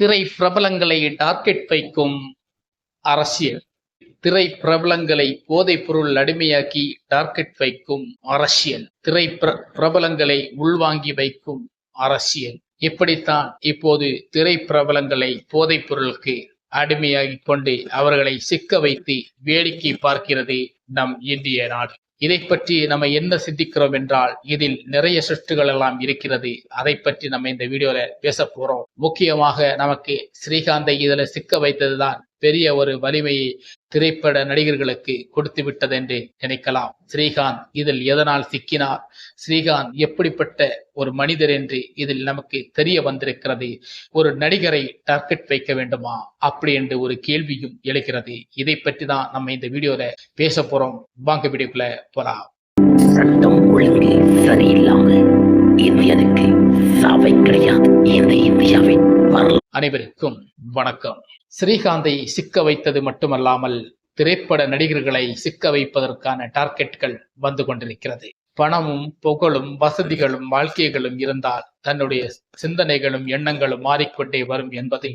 திரை பிரபலங்களை டார்கெட் வைக்கும் அரசியல். திரை பிரபலங்களை போதைப் பொருள் அடிமையாக்கி டார்கெட் வைக்கும் அரசியல். திரை பிரபலங்களை உள்வாங்கி வைக்கும் அரசியல். இப்படித்தான் இப்போது திரை பிரபலங்களை போதைப் பொருளுக்கு அடிமையாகிக் கொண்டு அவர்களை சிக்க வைத்து வேடிக்கை பார்க்கிறது நம் இந்திய நாடு. இதை பற்றி நம்ம என்ன சிந்திக்கிறோம் என்றால் இதில் நிறைய சுற்றுகள் எல்லாம் இருக்கிறது. அதை பற்றி நம்ம இந்த வீடியோல பேச போறோம். முக்கியமாக நமக்கு ஸ்ரீகாந்தை இதுல சிக்க வைத்ததுதான் பெரிய ஒரு வலிமையை திரைப்பட நடிகர்களுக்கு கொடுத்து விட்டது என்று நினைக்கலாம். ஸ்ரீகாந்த் இதில் எதனால் சிக்கினார்? ஸ்ரீகாந்த் எப்படிப்பட்ட ஒரு மனிதர் என்று இதில் நமக்கு தெரிய வந்திருக்கிறது? ஒரு நடிகரை டார்கெட் வைக்க வேண்டுமா? அப்படி என்று ஒரு கேள்வியும் எழுகிறது. இதை பற்றி தான் நம்ம இந்த வீடியோல பேச போறோம். வாங்க வீடியோக்குள்ள போலாம். சட்டம் ஒழுங்கு சரியில்லாமல் இந்தியனுக்கு சாவை கிடையாது. இந்த இந்தியாவின் அனைவருக்கும் வணக்கம். ஸ்ரீகாந்தை சிக்க வைத்தது மட்டுமல்லாமல் திரைப்பட நடிகர்களை சிக்க வைப்பதற்கான டார்கெட்கள் வந்து கொண்டிருக்கிறது. பணமும் புகழும் வசதிகளும் வாழ்க்கைகளும் இருந்தால் தன்னுடைய சிந்தனைகளும் எண்ணங்களும் மாறிக்கொண்டே வரும் என்பது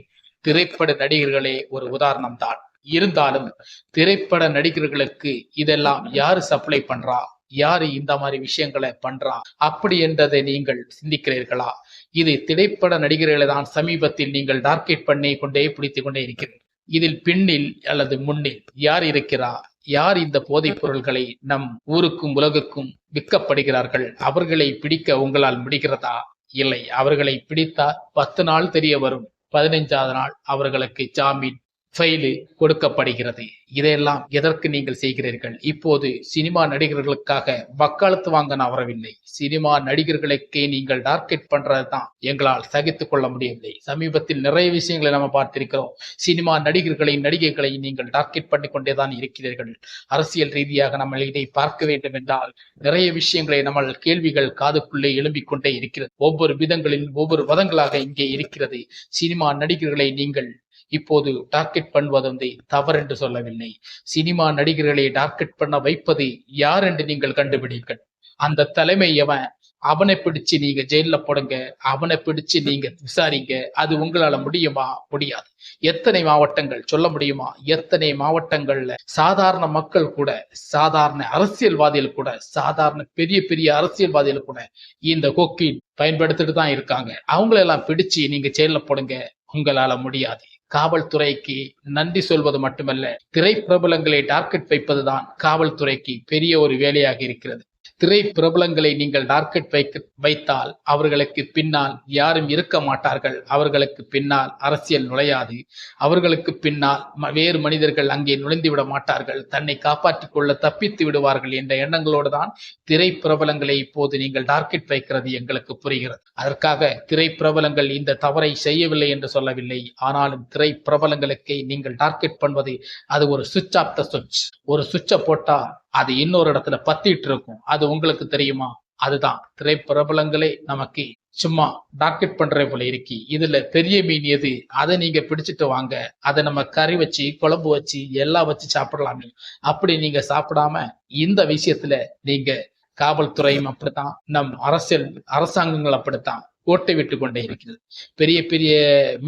திரைப்பட நடிகர்களே ஒரு உதாரணம் தான் இருந்தாலும் திரைப்பட நடிகர்களுக்கு இதெல்லாம் யாரு சப்ளை பண்றா? யாரு இந்த மாதிரி விஷயங்களை பண்றா? அப்படி என்றதை நீங்கள் சிந்திக்கிறீர்களா? இது திரைப்பட நடிகர்களை தான் சமீபத்தில் நீங்கள் டார்கெட் பண்ணி கொண்டே பிடித்துக் கொண்டே இருக்கிறீர்கள். இதில் பின்னில் அல்லது முன்னில் யார் இருக்கிறா? யார் இந்த போதைப் பொருள்களை நம் ஊருக்கும் உலகுக்கும் விற்கப்படுகிறார்கள்? அவர்களை பிடிக்க உங்களால் முடிகிறதா? இல்லை. அவர்களை பிடித்தால் பத்து நாள் தெரிய வரும். பதினைஞ்சாவது நாள் அவர்களுக்கு ஜாமீன். ஃபைலு கொடுக்கப்படுகிறது. இதையெல்லாம் எதற்கு நீங்கள் செய்கிறீர்கள்? இப்போது சினிமா நடிகர்களுக்காக வக்காலத்து வாங்க நான் வரவில்லை. சினிமா நடிகர்களுக்கே நீங்கள் டார்கெட் பண்றதுதான் எங்களால் சகித்து கொள்ள முடியவில்லை. சமீபத்தில் நிறைய விஷயங்களை நம்ம பார்த்திருக்கிறோம். சினிமா நடிகர்களை நடிகைகளை நீங்கள் டார்கெட் பண்ணி கொண்டே தான் இருக்கிறீர்கள். அரசியல் ரீதியாக நம்ம இதை பார்க்க வேண்டும் என்றால் நிறைய விஷயங்களை நம்ம கேள்விகள் காதுக்குள்ளே எழும்பிக் கொண்டே இருக்கிறது. ஒவ்வொரு விதங்களில் ஒவ்வொரு வதங்களாக இங்கே இருக்கிறது. சினிமா நடிகர்களை நீங்கள் இப்போது டார்கெட் பண்ணுவது வந்து தவறென்று சொல்லவில்லை. சினிமா நடிகர்களை டார்கெட் பண்ண வைப்பது யார் என்று நீங்கள் கண்டுபிடிங்கள் அந்த தலைமை எவன்? அவனை பிடிச்சு நீங்க ஜெயில போடுங்க. அவனை பிடிச்சு நீங்க விசாரிங்க. அது உங்களால முடியுமா? முடியாது. எத்தனை மாவட்டங்கள்? சொல்ல முடியுமா? எத்தனை மாவட்டங்கள்ல? சாதாரண மக்கள் கூட சாதாரண அரசியல்வாதிகள் கூட சாதாரண பெரிய பெரிய அரசியல்வாதிகள் கூட இந்த கொக்கின் பயன்படுத்திட்டு தான் இருக்காங்க. அவங்களெல்லாம் பிடிச்சு நீங்க ஜெயில போடுங்க. உங்களால முடியாது. காவல்துறைக்கு நன்றி சொல்வது மட்டுமல்ல திரைப்பிரபலங்களை டார்கெட் வைப்பதுதான் காவல்துறைக்கு பெரிய ஒரு வேலையாக இருக்கிறது. திரை பிரபலங்களை நீங்கள் டார்கெட் வைக்க வைத்தால் அவர்களுக்கு பின்னால் யாரும் இருக்க மாட்டார்கள். அவர்களுக்கு பின்னால் அரசியல் நுழையாது. அவர்களுக்கு பின்னால் வேறு மனிதர்கள் அங்கே நுழைந்து விட மாட்டார்கள். தன்னை காப்பாற்றிக் கொள்ள தப்பித்து விடுவார்கள் என்ற எண்ணங்களோடு தான் திரை பிரபலங்களை இப்போது நீங்கள் டார்கெட் வைக்கிறது எங்களுக்கு புரிகிறது. அதற்காக திரை பிரபலங்கள் இந்த தவறை செய்யவில்லை என்று சொல்லவில்லை. ஆனாலும் திரை பிரபலங்களுக்கு நீங்கள் டார்கெட் பண்ணுவது அது ஒரு சுவிட்ச் ஆஃப் த சுவிட்ச். ஒரு சுவிட்சை போட்டா அது இன்னொரு இடத்துல பத்திட்டு இருக்கும் அது உங்களுக்கு தெரியுமா? அதுதான். திரைப்பிரபலங்களே நமக்கு சும்மா டார்கெட் பண்ற போல இருக்கி. இதுல பெரிய மீன் எது? அதை நீங்க பிடிச்சிட்டு வாங்க. அதை நம்ம கறி வச்சு குழம்பு வச்சு எல்லாம் வச்சு சாப்பிடலாமே. அப்படி நீங்க சாப்பிடாம இந்த விஷயத்துல நீங்க காவல்துறையும் அப்படித்தான் நம் அரசியல் அரசாங்கங்கள் அப்படித்தான். கோட்டை விட்டு கொண்டே இருக்கிறது. பெரிய பெரிய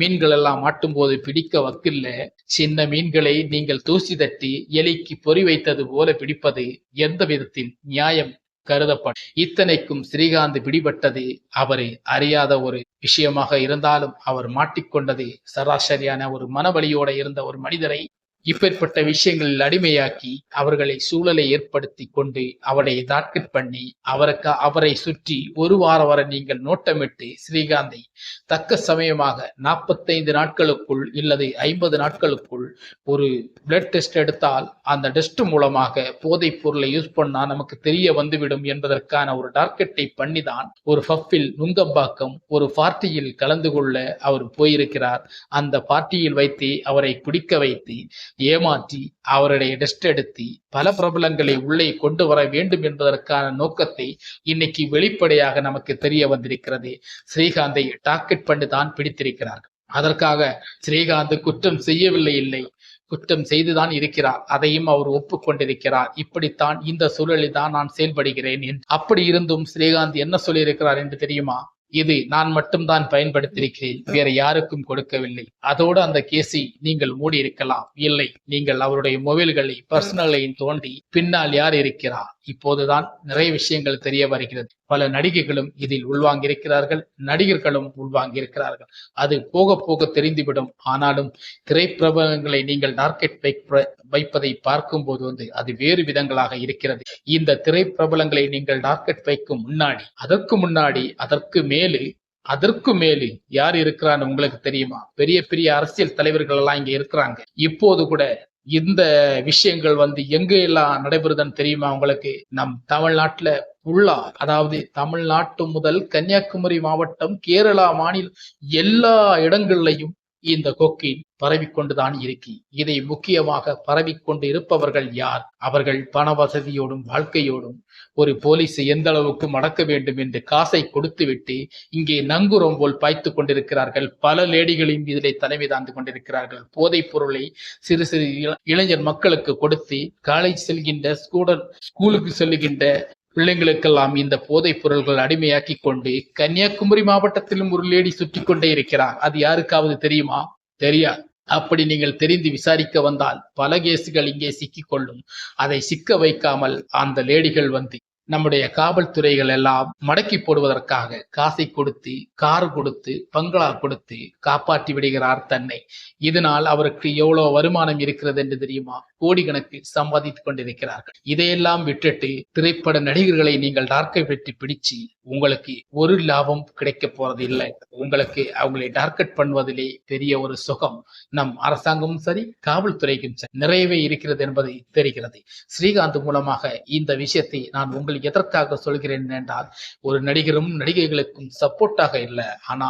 மீன்கள் எல்லாம் மாட்டும் போது பிடிக்க வக்கில்ல. சின்ன மீன்களை நீங்கள் தூசி தட்டி எலிக்கு பொறி வைத்தது போல பிடிப்பது எந்த விதத்தில் நியாயம் கருதப்படும் இத்தனைக்கும் ஸ்ரீகாந்த் பிடிபட்டது அவரு. அறியாத ஒரு விஷயமாக இருந்தாலும் அவர் மாட்டிக்கொண்டது சராசரியான ஒரு மனவலியோட இருந்த ஒரு மனிதரை இப்பேற்பட்ட விஷயங்களில் அடிமையாக்கி அவர்களை சூழலை ஏற்படுத்தி கொண்டு அவரை டார்கெட் பண்ணி அவருக்கு அவரை சுற்றி ஒரு வாரம் வரை நீங்கள் நோட்டமிட்டு ஸ்ரீகாந்தை தக்க சமயமாக நாற்பத்தைந்து நாட்களுக்குள் இல்லது ஐம்பது நாட்களுக்குள் ஒரு பிளட் டெஸ்ட் எடுத்தால் அந்த டெஸ்ட் மூலமாக போதைப் பொருளை யூஸ் பண்ணா நமக்கு தெரிய வந்துவிடும் என்பதற்கான ஒரு டார்கெட்டை பண்ணிதான் ஒரு ஃபஃபில் நுங்கம்பாக்கம் ஒரு பார்ட்டியில் கலந்து கொள்ள அவர் போயிருக்கிறார். அந்த பார்ட்டியில் வைத்து அவரை குடிக்க வைத்து ஏமாற்றி அவருடைய டெஸ்ட் எடுத்து பல பிரபலங்களை உள்ளே கொண்டு வர வேண்டும் என்பதற்கான நோக்கத்தை இன்னைக்கு வெளிப்படையாக நமக்கு தெரிய வந்திருக்கிறது. ஸ்ரீகாந்தை டார்கெட் பண்ணி தான் பிடித்திருக்கிறார்கள். அதற்காக ஸ்ரீகாந்த் குற்றம் செய்யவில்லை இல்லை. குற்றம் செய்துதான் இருக்கிறார். அதையும் அவர் ஒப்புக்கொண்டிருக்கிறார். இப்படித்தான் இந்த சூழலில் தான் நான் செயல்படுகிறேன் என் அப்படி இருந்தும் ஸ்ரீகாந்த் என்ன சொல்லியிருக்கிறார் என்று தெரியுமா? இது நான் மட்டும்தான் பயன்படுத்தியிருக்கிறேன். வேற யாருக்கும் கொடுக்கவில்லை. அதோடு அந்த கேஸை நீங்கள் மூடி இருக்கலாம் இல்லை நீங்கள் அவருடைய மொபைல்களை பர்சனலையும் தோண்டி பின்னால் யார் இருக்கிறார் இப்போதுதான் நிறைய விஷயங்கள் தெரிய வருகிறது. பல நடிகைகளும் இதில் உள்வாங்கியிருக்கிறார்கள். நடிகர்களும் உள்வாங்கியிருக்கிறார்கள். அது போக போக தெரிந்துவிடும். ஆனாலும் திரைப்பிரபலங்களை நீங்கள் டார்கெட் வைப்ப வைப்பதை பார்க்கும்போது வந்து அது வேறு விதங்களாக இருக்கிறது. இந்த திரைப்பிரபலங்களை நீங்கள் டார்கெட் வைக்கும் முன்னாடி அதற்கு முன்னாடி அதற்கு மேல் அதற்கு மேலே யார் இருக்கிறான்னு உங்களுக்கு தெரியுமா? பெரிய பெரிய அரசியல் தலைவர்கள் எல்லாம் இங்க இருக்கிறாங்க. இப்போது கூட இந்த விஷயங்கள் வந்து எங்க எல்லாம் நடைபெறுதுன்னு தெரியுமா உங்களுக்கு? நம் தமிழ்நாட்டுல ஃபுல்லா அதாவது தமிழ்நாட்டு முதல் கன்னியாகுமரி மாவட்டம் கேரளா மாநிலம் எல்லா இடங்கள்லையும் இந்த கொக்கின் பரவிக்கொண்டுதான் இருக்கு. இதை முக்கியமாக பரவிக்கொண்டு இருப்பவர்கள் யார்? அவர்கள் பண வசதியோடும் வாழ்க்கையோடும் ஒரு போலீஸ் எந்த அளவுக்கு மடக்க வேண்டும் என்று காசை கொடுத்துவிட்டு இங்கே நங்குரம் போல் பாய்த்து கொண்டிருக்கிறார்கள். பல லேடிகளையும் இதிலே தலைமை தாழ்ந்து கொண்டிருக்கிறார்கள். போதைப் பொருளை சிறு சிறு இள- இளைஞர் மக்களுக்கு கொடுத்து காலேஜ் செல்கின்ற ஸ்கூடர் ஸ்கூலுக்கு செல்லுகின்ற பிள்ளைங்களுக்கெல்லாம் இந்த போதைப் பொருள்கள் அடிமையாக்கி கொண்டு கன்னியாகுமரி மாவட்டத்திலும் ஒரு லேடி சுற்றி கொண்டே இருக்கிறார். அது யாருக்காவது தெரியுமா? தெரியாது. அப்படி நீங்கள் தெரிந்து விசாரிக்க வந்தால் பல கேசுகள் இங்கே சிக்கிக்கொள்ளும். அதை சிக்க வைக்காமல் அந்த லேடிகள் வந்து நம்முடைய காவல்துறைகள் எல்லாம் மடக்கி போடுவதற்காக காசை கொடுத்து கார் கொடுத்து பங்களா கொடுத்து காப்பாற்றி விடுகிறார் தன்னை. இதனால் அவருக்கு எவ்வளவு வருமானம் இருக்கிறது என்று தெரியுமா? கோடிக்கணக்கு சம்பாதித்துக் கொண்டிருக்கிறார்கள். இதையெல்லாம் விட்டுட்டு திரைப்பட நடிகர்களை நீங்கள் டார்க்கை வெட்டி பிடிச்சு உங்களுக்கு ஒரு லாபம் கிடைக்க போறது இல்லை உங்களுக்கு அவங்களை டார்கெட் பண்ணுவதிலே பெரிய ஒரு சுகம் நம் அரசாங்கமும் சரி காவல்துறைக்கும் சரி நிறையவே இருக்கிறது என்பதை தெரிகிறது. ஸ்ரீகாந்த் மூலமாக இந்த விஷயத்தை நான் உங்களுக்கு எதற்காக சொல்கிறேன் என்றால் ஒரு நடிகரும் நடிகைகளுக்கும் சப்போர்ட்டாக இல்லை. ஆனா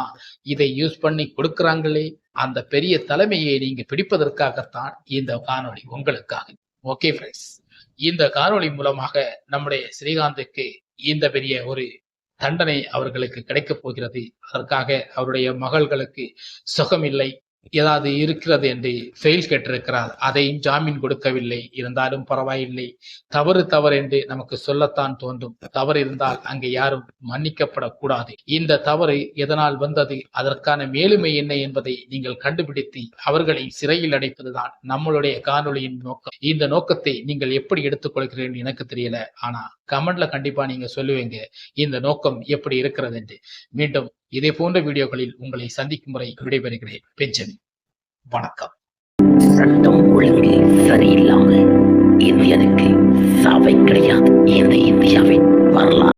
இதை யூஸ் பண்ணி கொடுக்கிறாங்களே அந்த பெரிய தலைமையை நீங்க பிடிப்பதற்காகத்தான் இந்த காணொளி உங்களுக்காக. ஓகே ஃப்ரெண்ட்ஸ் இந்த காணொளி மூலமாக நம்முடைய ஸ்ரீகாந்துக்கு இந்த பெரிய ஒரு தண்டனை அவர்களுக்கு கிடைக்கப் போகிறது. அதற்காக அவருடைய மகள்களுக்கு சுகமில்லை. ஏதாவது இருக்கிறது என்று ஃபெயில் கேட்டிருக்கிறார் அதையும் ஜாமீன் கொடுக்கவில்லை. இருந்தாலும் பரவாயில்லை. தவறு தவறு என்று நமக்கு சொல்லத்தான் தோன்றும். தவறு இருந்தால் அங்கே யாரும் மன்னிக்கப்படக்கூடாது. இந்த தவறு எதனால் வந்தது? அதற்கான மேலுமை என்ன என்பதை நீங்கள் கண்டுபிடித்து அவர்களை சிறையில் அடைப்பதுதான் நம்மளுடைய காணொலியின் நோக்கம். இந்த நோக்கத்தை நீங்கள் எப்படி எடுத்துக்கொள்கிறீர்கள் எனக்கு தெரியல. ஆனா கமெண்ட்ல கண்டிப்பா நீங்க சொல்லுவீங்க. இந்த நோக்கம் எப்படி இருக்கிறது என்று மீண்டும் இதே போன்ற வீடியோக்களில் உங்களை சந்திக்கும் முறை விடைபெறுகிறேன். பெஞ்சமின். வணக்கம். சட்டம் ஒழுங்கு சரியில்லாமல் இந்தியனுக்கு சாவை கிடையாது. இந்த இந்தியாவின் வரலாறு.